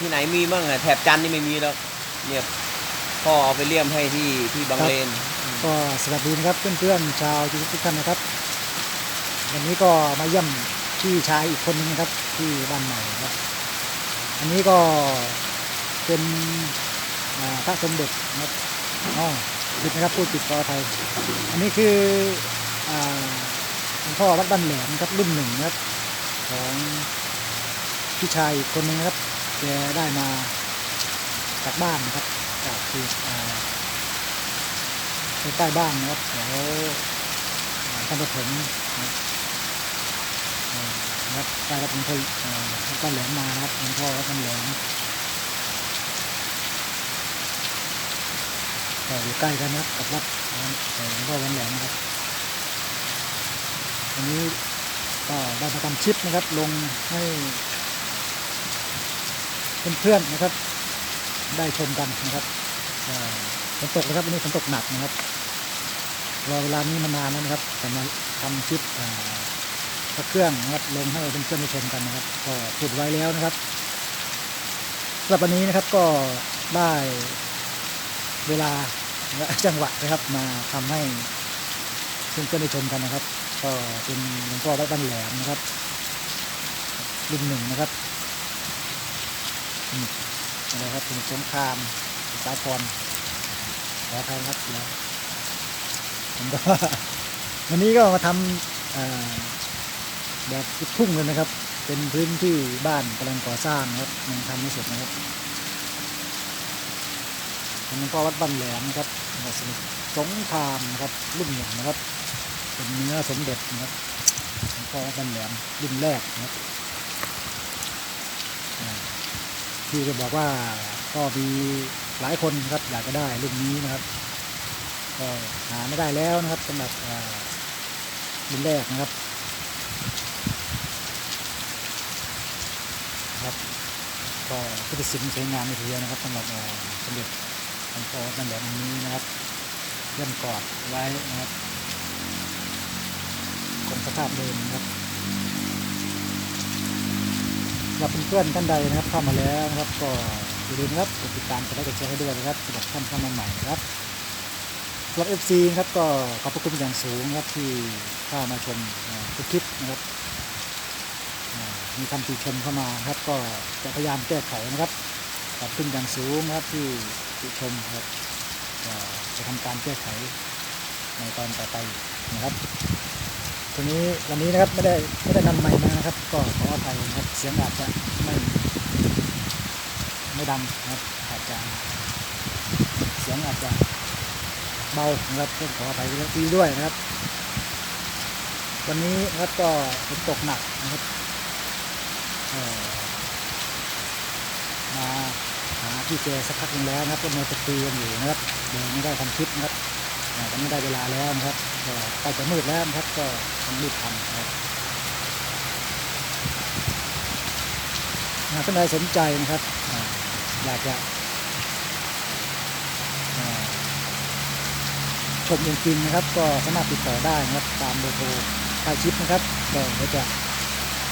ที่ไหนมีบ้างอะแถบจันทร์นี่ไม่มีแล้วเนี่ยพ่อเอาไปเลี่ยมให้ที่ที่บางเลน ก็สวัสดีนะครับเพื่อนๆชาวยูทูบทุกท่านนะครับวันนี้ก็มาเยี่ยมพี่ชายอีกคนหนึงนะครับที่บ้านใหม่ครับ อันนี้ก็เป็นอ่าพระสมเด็จนะครับอ๋อผิดนะครับพูดผิดขออภัยอันนี้คืออ่าหลวงพ่อวัดบ้านแหลมครับรุ่นหนึ่งนะครับของพี่ชายอีกคนหนึงนะครับแกได้มาจากบ้านนะครับจากที่อ่าใกล้บ้านนะครับแถวท่านประถมนะครับได้รับหลวงพ่อเหลวงพ่อแหลมมานะครับหลวงพ่อวัดน้ำแหลมก็อยู่ใกล้กันนะครับกับวัดหลวงพ่อวัดแหลมนะครับวันนี้ก็ได้มาทำชิปนะครับลงให้ เพื่อนๆนะครับ ได้ชมกันนะครับฝนตกนะครับวันนี้ฝนตกหนักนะครับรอเวลานี้มานานแล้วนะครับแต่มาทำคลิปพระเครื่องนะครับลงให้เพื่อนๆได้ชมกันนะครับ ก็พูดไว้แล้วนะครับสำหรับวันนี้นะครับก็ได้เวลาและจังหวะนะครับมาทำให้เพื่อนๆได้ชมกันนะครับ ก็เป็นหลวงพ่อวัดบ้านแหลมนะครับรุ่นหนึ่งนะครับ อะไรครับเป็นสงครามสาครขออภัยครับแล้วผมก็วันนี้ก็มาทำแบบทุ่งเลยนะครับ เป็นพื้นที่บ้านกำลังก่อสร้างครับยังทำไม่เสร็จนะครับหลวงพ่อวัดบ้านแหลมครับวัดสมุทรสงครามนะครับรุ่นหนึ่งนะครับ เป็นเนื้อสมเด็จนะครับหลวงพ่อวัดบ้านแหลมรุ่นแรกนะครับอ่า พี่ก็บอกว่าก็มีหลายคนครับอยากจะได้รุ่นนี้นะครับก็หาไม่ได้แล้วนะครับสำหรับรุ่นแรกนะครับครับก็พุทธศิลป์สวยงามในทีเดียวนะครับสำหรับสมเด็จหลวงพ่อนั่นแหละอันนี้นะครับเลื่อนกอดไว้นะครับคงสภาพเดิมนะครับ รับเพื่อนๆท่านใดนะครับเข้ามาแล้วนะครับ ก็อย่าลืมนะครับกดติดตามกดไลค์กดแชร์ให้ด้วยนะครับสำหรับท่านเข้ามาใหม่นะครับสำหรับ FC นะครับก็ขอบพระคุณอย่างสูงนะครับที่เข้ามาชมทุกคลิปนะครับมีคำติชมเข้ามาครับ ก็จะพยายามแก้ไขนะครับขอบคุณอย่างสูงนะครับที่ติชมครับจะทำการแก้ไขในตอนต่อไปนะครับ ทีนี้วันนี้นะครับไม่ได้ไม่ได้นำไมค์มานะครับ ก็ขออภัยนะครับเสียงอาจจะไม่ไม่ดังนะครับอาจจะเสียงอาจจะเบานะครับต้องขออภัยด้วยด้วยนะครับ วันนี้นะครับก็ฝนตกหนักนะครับเอ่อมาหาพี่เจสักพักหนึงแล้วนะครับก็มาตะตีกันอยู่นะครับเดี๋ยวไม่ได้ทำคลิปนะครับ ตอนนี้ได้เวลาแล้วนะครับก็ใกล้จะมืดแล้วนะครับก็ต้องรีบทำนะครับหากท่านใดสนใจนะครับอยากจะชมจริงๆนนะครับ ก็สามารถติดต่อได้นะครับ ตามเบอร์โทรใต้คลิปนะครับเดี๋ยวจะ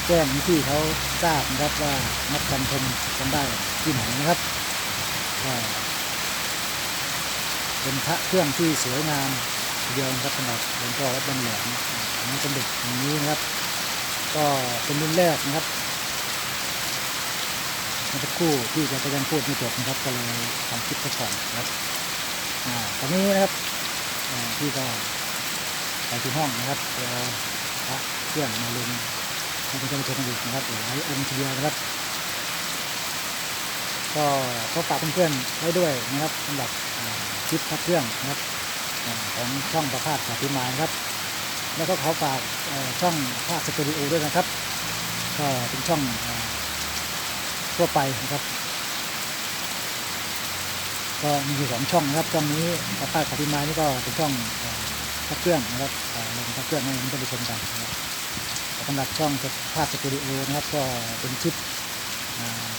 แจ้งที่เขาทราบนะครับว่านัดกันชมกันได้ที่ไหนนะครับ เป็นพระเครื่องที่สวยงามเดียวครับสำหรับหลวงพ่อวัดบันแหลมของสมเด็จอย่างนี้นะครับ ก็เป็นรุ่นแรกนะครับมื่อสักครู่ที่จะยังพูดไม่จบนะครับก็เลยทำคลิปไปก่อนนะครับอ่าตอนนี้นะครับอ่าพี่ก็ไปที่ห้องนะครับเอาพระเครื่องมาลงให้เป็นเจ้าชมอีกนะครับหลายองค์ทีเดียวนะครับ ก็ขอฝากเพื่อนๆไว้ด้วยนะครับสำหรับ ลิปพระเครื่องนะครับของช่องประพาสสาธิมายนะครับ แล้วก็ขอฝากช่องภาคสตูดิโอด้วยนะครับ ก็เป็นช่องทั่วไปนะครับก็มีอยู่สองช่องนะครับช่องนี้กับป้าขพิมานี่ก็เป็นช่องพระเครื่องนะครับลงพระเครื่องให้ท่านผู้ชมกันนะครับสำหรับช่องภาพสตูดิโอนะครับ ก็เป็นคลิป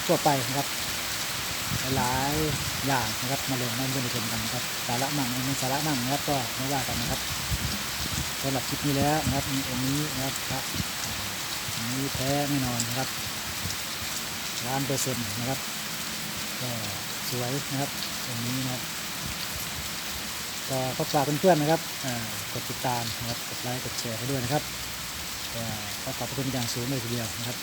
ทั่วไปนะครับ หลายอย่างนะครับมาลงให้เพื่อนชมกันนะครับสาระมั่งไม่สาระมั่งนะครับก็ไม่ว่ากันนะครับสำหรับคลิปนี้แล้วนะครับมีองค์นี้นะครับองค์นี้แท้แน่นอนนะครับร้านเปอร์เซ็นต์นะครับก็สวยนะครับตรงนี้นะครับก็ขอฝากเพื่อนๆนะครับกดติดตามนะครับกดไลค์กดแชร์ให้ด้วยนะครับก็ขอบคุณอย่างสูงเลยทีเดียวนะครับ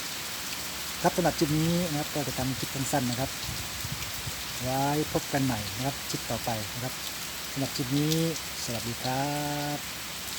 ครับสำหรับคลิปนี้นะครับก็จะทำคลิปสั้นๆนะครับ ไว้พบกันใหม่นะครับคลิปต่อไปนะครับสำหรับคลิปนี้สวัสดีครับ